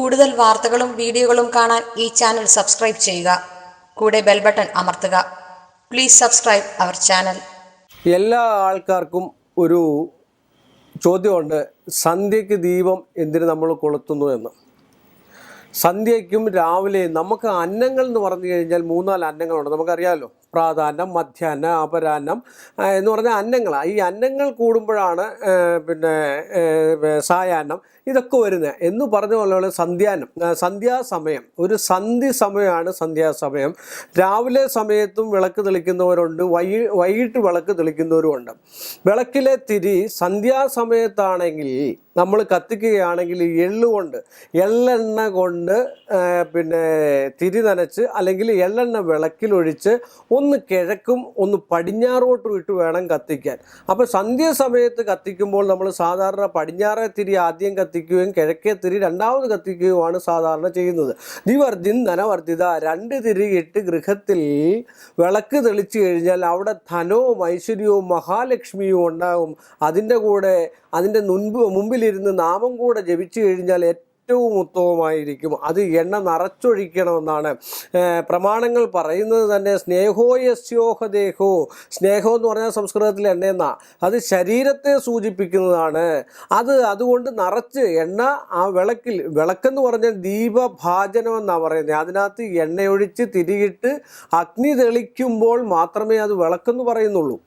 കൂടുതൽ വാർത്തകളും വീഡിയോകളും കാണാൻ ഈ ചാനൽ സബ്സ്ക്രൈബ് ചെയ്യുക. കൂടെ ബെൽ ബട്ടൺ അമർത്തുക. Please subscribe our channel. എല്ലാ ആൾക്കാർക്കും ഒരു ചോദ്യമുണ്ട്. സന്ധ്യയ്ക്ക് ദീപം എന്തിന് നമ്മൾ കൊളുത്തുന്നു എന്ന്. സന്ധ്യയ്ക്കും രാവിലെയും നമുക്ക് അന്നങ്ങൾ എന്ന് പറഞ്ഞു കഴിഞ്ഞാൽ മൂന്നാൽ അന്നങ്ങളുണ്ട്. നമുക്കറിയാമല്ലോ പ്രാധാന്യം മധ്യാഹ്നം അപരാഹ്നം എന്ന് പറഞ്ഞാൽ അന്നങ്ങളാണ് ഈ അന്നങ്ങൾ കൂടുമ്പോഴാണ് പിന്നെ സായാഹ്നം ഇതൊക്കെ വരുന്നത്. എന്ന് പറഞ്ഞ പോലെയുള്ള സന്ധ്യാനം സന്ധ്യാസമയം. ഒരു സന്ധി സമയമാണ് സന്ധ്യാസമയം. രാവിലെ സമയത്തും വിളക്ക് തെളിക്കുന്നവരുണ്ട്. വൈ വൈകിട്ട് വിളക്ക് തെളിക്കുന്നവരുമുണ്ട്. വിളക്കിലെ തിരി സന്ധ്യാസമയത്താണെങ്കിൽ നമ്മൾ കത്തിക്കുകയാണെങ്കിൽ എള്ളുകൊണ്ട് എള്ളെണ്ണ കൊണ്ട് പിന്നെ തിരി നനച്ച് അല്ലെങ്കിൽ എള്ളെണ്ണ വിളക്കിലൊഴിച്ച് ഒന്ന് കിഴക്കും ഒന്ന് പടിഞ്ഞാറോട്ടും ഇട്ട് വേണം കത്തിക്കാൻ. അപ്പോൾ സന്ധ്യാസമയത്ത് കത്തിക്കുമ്പോൾ നമ്മൾ സാധാരണ പടിഞ്ഞാറേ തിരി ആദ്യം കത്തിക്കുകയും കിഴക്കേ തിരി രണ്ടാമത് കത്തിക്കുകയുമാണ് സാധാരണ ചെയ്യുന്നത്. ദിവർദ്ധിൻ ധനവർദ്ധിത രണ്ട് തിരി ഇട്ട് ഗൃഹത്തിൽ വിളക്ക് തെളിച്ചു കഴിഞ്ഞാൽ അവിടെ ധനവും ഐശ്വര്യവും മഹാലക്ഷ്മിയും ഉണ്ടാകും അതിന്റെ കൂടെ അതിന്റെ മുൻപ് മുമ്പിലിരുന്ന് നാമം കൂടെ ജപിച്ചു കഴിഞ്ഞാൽ ഉത്തമമായിരിക്കും. അത് എണ്ണ നിറച്ചൊഴിക്കണമെന്നാണ് പ്രമാണങ്ങൾ പറയുന്നത് തന്നെ സ്നേഹോ യസ്യോഹദേഹോ സ്നേഹം എന്ന് പറഞ്ഞാൽ സംസ്കൃതത്തിൽ എണ്ണയെന്നാ. അത് ശരീരത്തെ സൂചിപ്പിക്കുന്നതാണ്. അത് അതുകൊണ്ട് നിറച്ച് എണ്ണ ആ വിളക്കിൽ വിളക്കെന്ന് പറഞ്ഞാൽ ദീപഭാജനം എന്നാണ് പറയുന്നത്. അതിനകത്ത് എണ്ണയൊഴിച്ച് തിരിയിട്ട് അഗ്നി തെളിക്കുമ്പോൾ മാത്രമേ അത് വിളക്കെന്ന് പറയുന്നുള്ളൂ.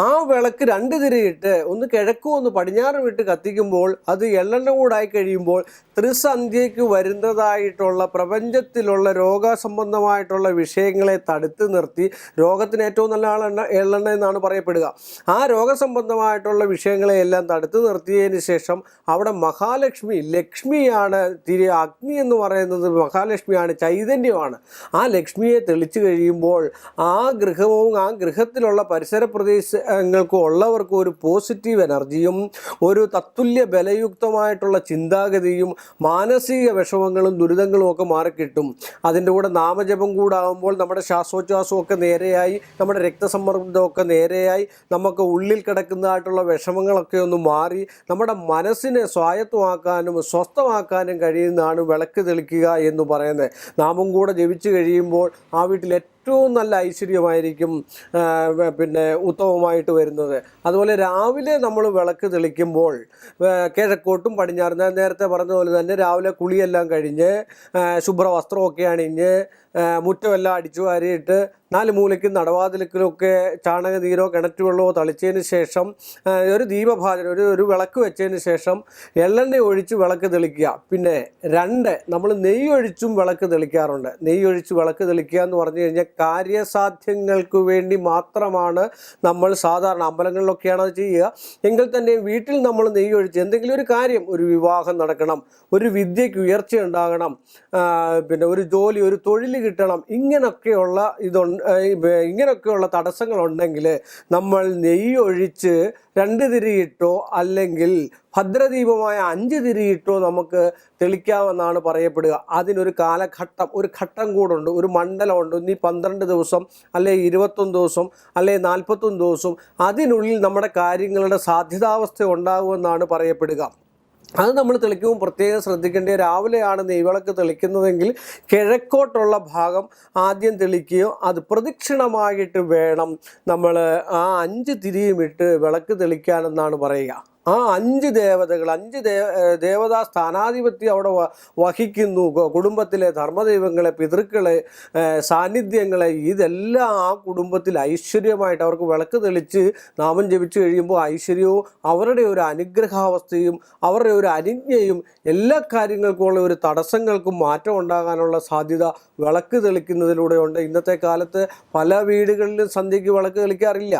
ആ വിളക്ക് രണ്ട് തിരിയിട്ട് ഒന്ന് കിഴക്കും ഒന്ന് പടിഞ്ഞാറും ഇട്ട് കത്തിക്കുമ്പോൾ അത് എള്ളെണ്ണ കൂടായി കഴിയുമ്പോൾ ത്രിസന്ധ്യയ്ക്ക് വരുന്നതായിട്ടുള്ള പ്രപഞ്ചത്തിലുള്ള രോഗസംബന്ധമായിട്ടുള്ള വിഷയങ്ങളെ തടുത്ത് നിർത്തി രോഗത്തിന് ഏറ്റവും നല്ല ആളെണ്ണ എള്ളെണ്ണ എന്നാണ് പറയപ്പെടുക. ആ രോഗസംബന്ധമായിട്ടുള്ള വിഷയങ്ങളെ എല്ലാം തടുത്ത് നിർത്തിയതിന് ശേഷം അവിടെ മഹാലക്ഷ്മി ലക്ഷ്മിയാണ് തിരി അഗ്നി എന്ന് പറയുന്നത് മഹാലക്ഷ്മിയാണ് ചൈതന്യമാണ്. ആ ലക്ഷ്മിയെ തെളിച്ചു കഴിയുമ്പോൾ ആ ഗൃഹവും ആ ഗൃഹത്തിലുള്ള പരിസര പ്രദേശങ്ങൾക്കും ഉള്ളവർക്ക് ഒരു പോസിറ്റീവ് എനർജിയും ഒരു തത്തുല്യ ബലയുക്തമായിട്ടുള്ള ചിന്താഗതിയും മാനസിക വിഷമങ്ങളും ദുരിതങ്ങളും ഒക്കെ മാറിക്കിട്ടും. അതിന്റെ കൂടെ നാമജപം കൂടാകുമ്പോൾ നമ്മുടെ ശ്വാസോച്ഛ്വാസമൊക്കെ നേരെയായി നമ്മുടെ രക്തസമ്മർദ്ദമൊക്കെ നേരെയായി നമുക്ക് ഉള്ളിൽ കിടക്കുന്നതായിട്ടുള്ള വിഷമങ്ങളൊക്കെ ഒന്ന് മാറി നമ്മുടെ മനസ്സിനെ സ്വായത്തമാക്കാനും സ്വസ്ഥമാക്കാനും കഴിയുന്നതാണ് വിളക്ക് തെളിക്കുക എന്ന് പറയുന്നത്. നാമം കൂടെ ജപിച്ചു കഴിയുമ്പോൾ ആ വീട്ടിൽ ഏറ്റവും നല്ല ഐശ്വര്യമായിരിക്കും പിന്നെ ഉത്തമമായിട്ട് വരുന്നത്. അതുപോലെ രാവിലെ നമ്മൾ വിളക്ക് തെളിക്കുമ്പോൾ കിഴക്കോട്ടും പടിഞ്ഞാറും നേരത്തെ പറഞ്ഞ പോലെ തന്നെ രാവിലെ കുളിയെല്ലാം കഴിഞ്ഞ് ശുഭ്രവസ്ത്രമൊക്കെ അണിഞ്ഞ് മുറ്റമെല്ലാം അടിച്ചു വാരിയിട്ട് നാല് മൂലയ്ക്കും നടവാതിലക്കിലൊക്കെ ചാണകനീരോ കിണറ്റ് വെള്ളമോ തളിച്ചതിന് ശേഷം ഒരു ദീപഭാജനം ഒരു ഒരു വിളക്ക് വെച്ചതിന് ശേഷം എള്ളെണ്ണ ഒഴിച്ച് വിളക്ക് തെളിക്കുക. പിന്നെ രണ്ട് നമ്മൾ നെയ്യ് ഒഴിച്ചും വിളക്ക് തെളിക്കാറുണ്ട്. നെയ്യ് ഒഴിച്ച് വിളക്ക് തെളിക്കുക എന്ന് പറഞ്ഞു കഴിഞ്ഞാൽ കാര്യസാധ്യങ്ങൾക്ക് വേണ്ടി മാത്രമാണ് നമ്മൾ സാധാരണ അമ്പലങ്ങളിലൊക്കെയാണ് അത് ചെയ്യുക. എങ്കിൽ തന്നെ വീട്ടിൽ നമ്മൾ നെയ്യ് ഒഴിച്ച് എന്തെങ്കിലും ഒരു കാര്യം ഒരു വിവാഹം നടക്കണം ഒരു വിദ്യയ്ക്ക് ഉയർച്ച ഉണ്ടാകണം പിന്നെ ഒരു ജോലി ഒരു തൊഴിൽ കിട്ടണം ഇങ്ങനെയൊക്കെയുള്ള ഇതുണ്ട്. ഇങ്ങനൊക്കെയുള്ള തടസ്സങ്ങളുണ്ടെങ്കിൽ നമ്മൾ നെയ്യ് ഒഴിച്ച് രണ്ട് തിരിയിട്ടോ അല്ലെങ്കിൽ ഭദ്രദീപമായ അഞ്ച് തിരിയിട്ടോ നമുക്ക് തെളിക്കാമെന്നാണ് പറയപ്പെടുക. അതിനൊരു കാലഘട്ടം ഒരു ഘട്ടം കൂടുണ്ട്. ഒരു മണ്ഡലമുണ്ട്. ഇനി പന്ത്രണ്ട് ദിവസം അല്ലെ ഇരുപത്തൊന്ന് ദിവസം അല്ലെ നാൽപ്പത്തൊന്ന് ദിവസം അതിനുള്ളിൽ നമ്മുടെ കാര്യങ്ങളുടെ സാധ്യതാവസ്ഥ ഉണ്ടാകുമെന്നാണ് പറയപ്പെടുക. അത് നമ്മൾ തെളിക്കുമ്പോൾ പ്രത്യേകം ശ്രദ്ധിക്കേണ്ടത് രാവിലെയാണ് നെയ്വിളക്ക് തെളിക്കുന്നതെങ്കിൽ കിഴക്കോട്ടുള്ള ഭാഗം ആദ്യം തെളിക്കുകയോ അത് പ്രദക്ഷിണമായിട്ട് വേണം നമ്മൾ ആ അഞ്ച് തിരിയുമിട്ട് വിളക്ക് തെളിക്കാനെന്നാണ് പറയുക. ആ അഞ്ച് ദേവതകൾ അഞ്ച് ദേവ ദേവതാ സ്ഥാനാധിപത്യം അവിടെ വഹിക്കുന്നു. കുടുംബത്തിലെ ധർമ്മദൈവങ്ങളെ പിതൃക്കളെ സാന്നിധ്യങ്ങളെ ഇതെല്ലാം ആ കുടുംബത്തിൽ ഐശ്വര്യമായിട്ട് അവർക്ക് വിളക്ക് തെളിച്ച് നാമം ജപിച്ചു കഴിയുമ്പോൾ ഐശ്വര്യവും അവരുടെ ഒരു അനുഗ്രഹാവസ്ഥയും അവരുടെ ഒരു അനുജ്ഞയും എല്ലാ കാര്യങ്ങൾക്കുമുള്ള ഒരു തടസ്സങ്ങൾക്കും മാറ്റം ഉണ്ടാകാനുള്ള സാധ്യത വിളക്ക് തെളിക്കുന്നതിലൂടെ ഉണ്ട്. ഇന്നത്തെ കാലത്ത് പല വീടുകളിലും സന്ധ്യയ്ക്ക് വിളക്ക് തെളിക്കാറില്ല.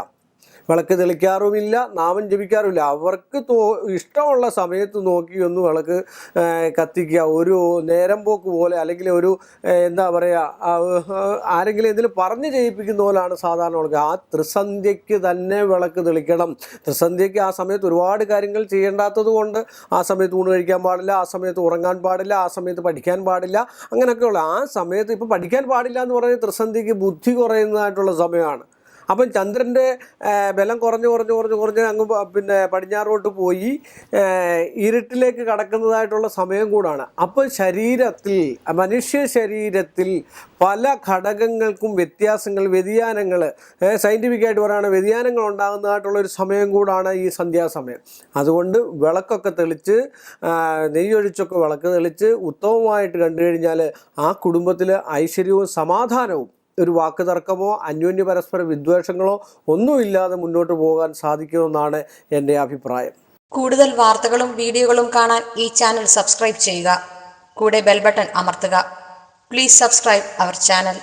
വിളക്ക് തെളിക്കാറുമില്ല നാമം ജപിക്കാറുമില്ല. അവർക്ക് തോ ഇഷ്ടമുള്ള സമയത്ത് നോക്കി ഒന്ന് വിളക്ക് കത്തിക്കുക. ഒരു നേരം പോക്ക് പോലെ അല്ലെങ്കിൽ ഒരു എന്താ പറയുക ആരെങ്കിലും എന്തെങ്കിലും പറഞ്ഞ് ചെയ്യിപ്പിക്കുന്ന പോലാണ് സാധാരണ വിളക്ക്. ആ ത്രിസന്ധ്യയ്ക്ക് തന്നെ വിളക്ക് തെളിക്കണം. ത്രിസന്ധ്യയ്ക്ക് ആ സമയത്ത് ഒരുപാട് കാര്യങ്ങൾ ചെയ്യേണ്ടാത്തത് കൊണ്ട് ആ സമയത്ത് ഊണ് കഴിക്കാൻ പാടില്ല ആ സമയത്ത് ഉറങ്ങാൻ പാടില്ല ആ സമയത്ത് പഠിക്കാൻ പാടില്ല അങ്ങനെയൊക്കെയുള്ള ആ സമയത്ത് ഇപ്പോൾ പഠിക്കാൻ പാടില്ല എന്ന് പറഞ്ഞാൽ ത്രിസന്ധ്യയ്ക്ക് ബുദ്ധി കുറയുന്നതായിട്ടുള്ള സമയമാണ്. അപ്പം ചന്ദ്രന്റെ ബലം കുറഞ്ഞ് കുറഞ്ഞ് കുറഞ്ഞ് കുറഞ്ഞ് അങ്ങ് പിന്നെ പടിഞ്ഞാറോട്ട് പോയി ഇരുട്ടിലേക്ക് കടക്കുന്നതായിട്ടുള്ള സമയം കൂടാണ്. അപ്പോൾ ശരീരത്തിൽ മനുഷ്യ ശരീരത്തിൽ പല ഘടകങ്ങൾക്കും വ്യത്യാസങ്ങൾ വ്യതിയാനങ്ങൾ സയന്റിഫിക്കായിട്ട് പറയുകയാണ് വ്യതിയാനങ്ങൾ ഉണ്ടാകുന്നതായിട്ടുള്ള ഒരു സമയം കൂടാണ് ഈ സന്ധ്യാസമയം. അതുകൊണ്ട് വിളക്കൊക്കെ തെളിച്ച് നെയ്യൊഴിച്ചൊക്കെ വിളക്ക് തെളിച്ച് ഉത്തമമായിട്ട് കണ്ടു കഴിഞ്ഞാൽ ആ കുടുംബത്തിൽ ഐശ്വര്യവും സമാധാനവും ഒരു വാക്ക് തർക്കമോ അന്യോന്യ പരസ്പര വിദ്വേഷങ്ങളോ ഒന്നുമില്ലാതെ മുന്നോട്ട് പോകാൻ സാധിക്കുമെന്നാണ് എന്റെ അഭിപ്രായം. കൂടുതൽ വാർത്തകളും വീഡിയോകളും കാണാൻ ഈ ചാനൽ സബ്സ്ക്രൈബ് ചെയ്യുക. കൂടെ ബെൽ ബട്ടൺ അമർത്തുക. Please subscribe our channel